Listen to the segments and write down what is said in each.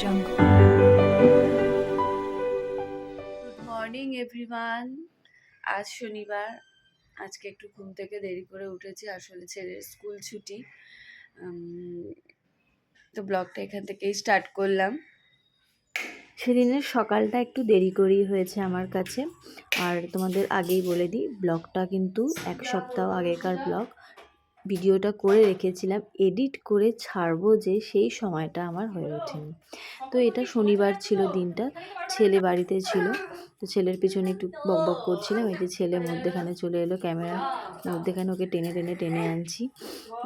Jungle. Good morning everyone আজ শনিবার। আজকে একটু ঘুম থেকে দেরি করে উঠেছি। আসলে ছেলের স্কুল ছুটি। তো ব্লগটা এখান থেকেই স্টার্ট করলাম। সেদিনের সকালটা একটু দেরি করেই হয়েছে আমার কাছে। আর তোমাদের আগেই বলে দিই, ব্লগটা কিন্তু এক সপ্তাহ আগেকার ব্লগ। ভিডিওটা করে রেখেছিলাম, এডিট করে ছাড়বো যে সেই সময়টা আমার হয়ে ওঠেনি। তো এটা শনিবার ছিল দিনটা, ছেলে বাড়িতে ছিল, তো ছেলের পিছনে একটু বক বক করছিলাম, এই যে ছেলে মধ্যেখানে চলে এলো ক্যামেরার মধ্যেখানে ওকে টেনে টেনে টেনে আনছি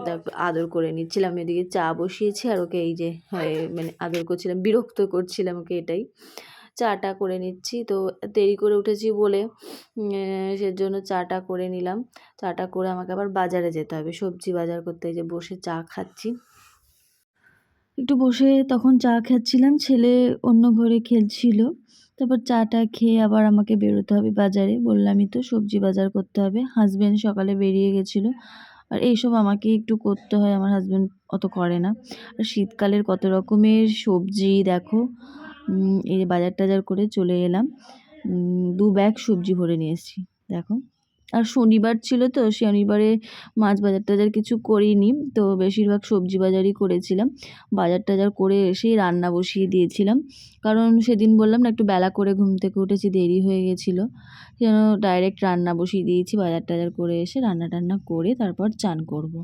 তারপর আদর করে নিচ্ছিলাম, এদিকে চা বসিয়েছি আর ওকে এই যে মানে আদর করছিলাম, বিরক্ত করছিলাম ওকে এটাই। চাটা করে নিচ্ছি। তো দেরি করে উঠেছি বলে সেজন্য চাটা করে নিলাম। চাটা করে আমাকে আবার বাজারে যেতে হবে। সবজি বাজার করতে যে বসে চা খাচ্ছি। একটু বসে তখন চা খাচ্ছিলাম। ছেলে অন্য ঘরে খেলছিল। তারপর চাটা খেয়ে আবার আমাকে বেরোতে হবে বাজারে। বললামই তো সবজি বাজার করতে হবে। হাজব্যান্ড সকালে বেরিয়ে গেছিল। আর এইসব আমাকে একটু করতে হয়। আমার হাজব্যান্ড অত করে না। আর শীতকালের কত রকমের সবজি, দেখো। এই বাজার টাজার করে চলে এলাম। দু ব্যাগ সবজি ভরে নিয়ে এসেছি, দেখো। আর শনিবার ছিল তো, শনিবারে মাছ বাজার টাজার কিছু করিনি, তো বেশিরভাগ সবজি বাজারই করেছিলাম। বাজার টাজার করে এসেই রান্না বসিয়ে দিয়েছিলাম। কারণ সেদিন বললাম না, একটু বেলা করে ঘুম থেকে উঠেছি, দেরি হয়ে গেছিল। যেন ডাইরেক্ট রান্না বসিয়ে দিয়েছি, বাজার টাজার করে এসে রান্না টান্না করে তারপর চান করব।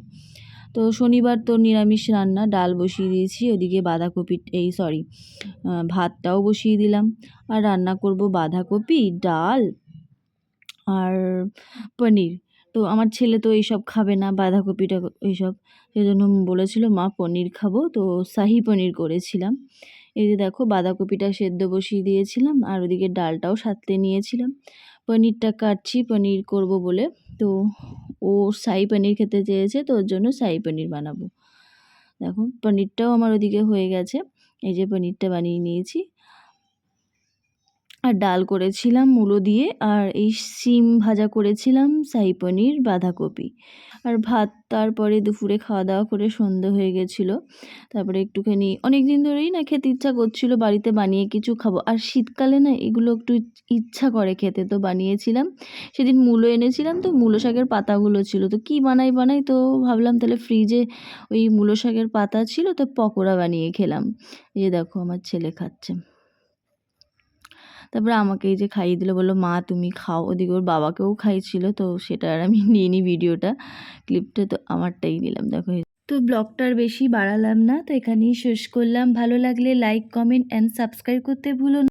তো শনিবার তো নিরামিষ রান্না, ডাল বসিয়ে দিয়েছি, ওদিকে বাঁধাকপি, এই সরি ভাতটাও বসিয়ে দিলাম। আর রান্না করব বাঁধাকপি, ডাল আর পনির। তো আমার ছেলে তো এইসব খাবে না, বাঁধাকপিটা এইসব। সেই জন্য বলেছিল, মা, পনির খাব। তো শাহি পনির করেছিলাম। এই যে দেখো, বাঁধাকপিটা সেদ্ধ বসিয়ে দিয়েছিলাম আর ওদিকে ডালটাও সাথে নিয়েছিলাম। পনিরটা কাটছি, পনির করব বলে। তো ও সাই পনির খেতে চেয়েছে, তো ওর জন্য সাই পনির বানাবো। দেখো, পনিরটাও আমার ওদিকে হয়ে গেছে। এই যে পনিরটা বানিয়ে নিয়েছি। আর ডাল করেছিলাম মূলো দিয়ে, আর এই শিম ভাজা করেছিলাম শাহি পনির, বাঁধাকপি। আর ভাত তারপরে দুপুরে খাওয়া দাওয়া করে সন্ধে হয়ে গেছিল। তারপরে একটুখানি অনেক দিন ধরেই না খেতে ইচ্ছা করছিল, বাড়িতে বানিয়ে কিছু খাব। আর শীতকালে না এগুলো একটু ইচ্ছা করে খেতে, তো বানিয়েছিলাম। সেদিন মূলো এনেছিলাম, তো মূলো শাকের পাতাগুলো ছিল। তো কি বানাই বানাই, তো ভাবলাম তাহলে ফ্রিজে ওই মূলো শাকের পাতা ছিল, তো পকোড়া বানিয়ে খেলাম। এই দেখো, আমার ছেলে খাচ্ছে। তারপরে আমাকে এই যে খাইয়ে দিলো, বলল, মা, তুমি খাও। ওদিকে ওর বাবাকেও খাইছিল তো সেটা আর আমি নিয়ে নিই ভিডিওটা, ক্লিপটা তো আমারটাই নিলাম, দেখো। তো ব্লগটার বেশি বাড়ালাম না, তো এখানেই শেষ করলাম। ভালো লাগলে লাইক, কমেন্ট অ্যান্ড সাবস্ক্রাইব করতে ভুলো।